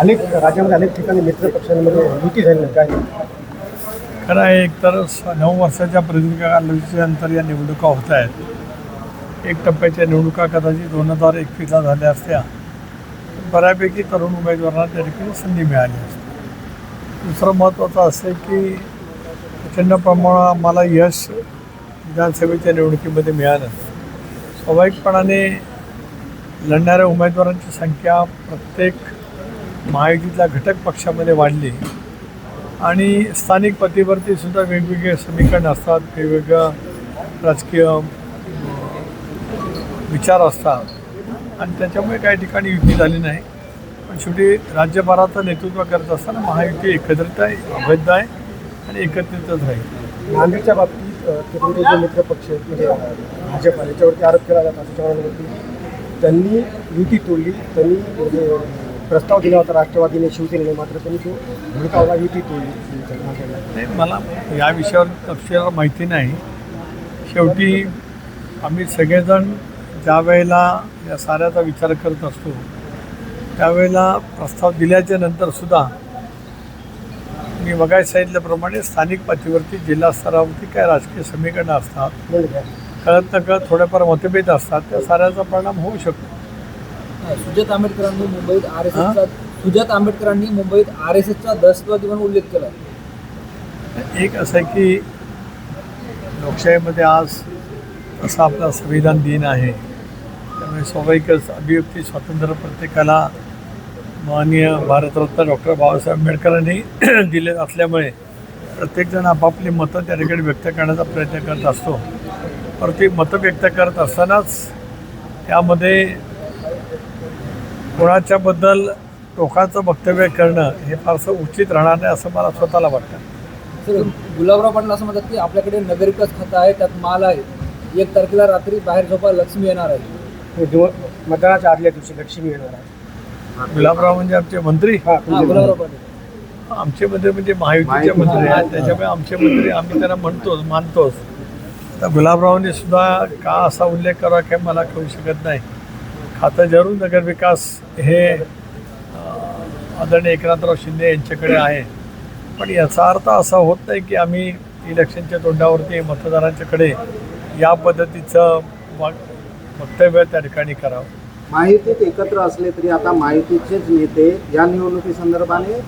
अनेक राज्यामध्ये अनेक ठिकाणी मित्र पक्षांमध्ये युती झाली काय? खरं आहे एकतर स- नऊ वर्षाच्या प्रदीर्घ कालावधीनंतर या निवडणुका होत आहेत. एक टप्प्याच्या निवडणुका कदाचित दोन हजार एकवीसला झाल्या असत्या. बऱ्यापैकी तरुण उमेदवारांना त्या ठिकाणी संधी मिळाली असते. दुसरं महत्त्वाचं असं आहे की प्रचंड प्रमाणात आम्हाला यश विधानसभेच्या निवडणुकीमध्ये मिळालं. स्वाभाविकपणाने लढणाऱ्या उमेदवारांची संख्या प्रत्येक महायुतीतल्या घटक पक्षामध्ये वाढली. आणि स्थानिक पतीवरती सुद्धा वेगवेगळे समीकरण असतात वेगवेगळं राजकीय विचार असतात. आणि त्याच्यामुळे काही ठिकाणी युती झाली नाही. पण शेवटी राज्यभराचं नेतृत्व करत असताना महायुती एकत्रित आहे अभेद्य आहे आणि एकत्रितच राहील. नांदेडच्या बाबतीत अ, जे मित्र पक्ष आहेत म्हणजे भाजप आहे याच्यावरती आरोप केला जात असं त्यांनी युती तोडली त्यांनी म्हणजे प्रस्ताव दिला होता राष्ट्रवादीने शिवसेनेने मात्र त्यांनी तो भडकावला युती तोडली. नाही मला या विषयावर तपशील माहिती नाही शेवटी आम्ही सगळेजण ज्या वेळेला या साऱ्याचा विचार करत असतो त्यावेळेला प्रस्ताव दिल्याच्या नंतरसुद्धा मी मगाशी सांगितल्याप्रमाणे स्थानिक पातळीवरती जिल्हा स्तरावरती काय राजकीय समीकरणं असतात म्हणजे काय? कळत थोडेफार मतभेद असतात त्या साऱ्याचा परिणाम होऊ शकतो सुजात आंबेडकरांनी मुंबईत आर एस एसचा सुजात आंबेडकरांनी मुंबईत आर एस एसचा दहशतवादी म्हणून उल्लेख केला. एक असं आहे की लोकशाहीमध्ये आज असा आपला संविधान दिन आहे. त्यामुळे स्वाभाविकच अभिव्यक्ती स्वातंत्र्य प्रत्येकाला माननीय भारतरत्न डॉक्टर बाबासाहेब आंबेडकरांनी दिले असल्यामुळे प्रत्येकजण आपापली मतं त्या ठिकाणी व्यक्त करण्याचा प्रयत्न करत असतो. पर ती मतं व्यक्त करत असतानाच त्यामध्ये कोणाच्याबद्दल टोकाचं वक्तव्य करणं हे फारसं उचित राहणार नाही असं मला स्वतःला वाटतं. सर गुलाबराव पाटील असं म्हणतात की आपल्याकडे नगरविकास खातं आहे त्यात माल आहे. एक तारखेला रात्री बाहेर झोपा लक्ष्मी येणार आहे. दिव- मतदानाच्या आदल्या दिवशी लक्ष्मी येणार आहे. गुलाबराव म्हणजे आमचे मंत्री? हा हा गुलाबराव पाटील. आमचे मंत्री म्हणजे महायुतीचे मंत्री आहेत. त्याच्यामुळे आमचे मंत्री आम्ही त्यांना म्हणतोच मानतोच. तर गुलाबरावांनी सुद्धा का असा उल्लेख करावा काही मला कळू शकत नाही. खातं जरूर नगरविकास हे आदरणीय एकनाथराव शिंदे यांच्याकडे आहे. पण याचा अर्थ असा होत नाही की आम्ही इलेक्शनच्या तोंडावरती मतदारांच्याकडे या पद्धतीचं वक्तव्य त्या ठिकाणी करावं. माहितीत एकत्र असले तरी आता माहितीचेच नेते या निवडणुकी संदर्भाने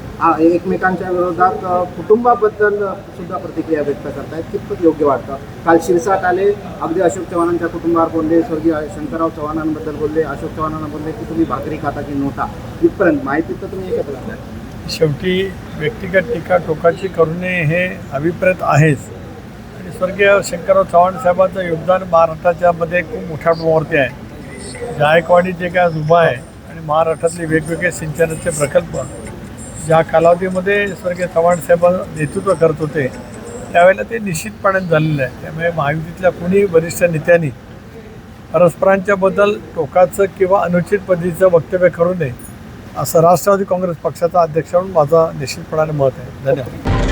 एकमेकांच्या विरोधात कुटुंबाबद्दल सुद्धा प्रतिक्रिया व्यक्त करतायत कितपत योग्य वाटतं? काल शिरसाट आले अगदी अशोक चव्हाणांच्या कुटुंबावर बोलले स्वर्गीय शंकरराव चव्हाणांबद्दल बोलले अशोक चव्हाणांना बोलले की तुम्ही भाकरी खाता की नोटा? इथपर्यंत माहितीत तर तुम्ही एकत्र शेवटी व्यक्तिगत टीका टोकाची करू नये हे अभिप्रेत आहेच. आणि स्वर्गीय शंकरराव चव्हाण साहेबांचं योगदान महाराष्ट्राच्या मध्ये खूप मोठ्या प्रमाणावरती आहे. जायकवाडी जे काय उभा आहे आणि महाराष्ट्रातले वेगवेगळे सिंचनाचे प्रकल्प ज्या कालावधीमध्ये स्वर्गीय चव्हाण साहेब नेतृत्व करत होते त्यावेळेला ते निश्चितपणे झालेलं आहे. त्यामुळे महायुतीतल्या कुणी वरिष्ठ नेत्यांनी परस्परांच्याबद्दल टोकाचं किंवा अनुचित पद्धतीचं वक्तव्य करू नये असं राष्ट्रवादी काँग्रेस पक्षाचा अध्यक्ष म्हणून माझं निश्चितपणाने मत आहे. धन्यवाद.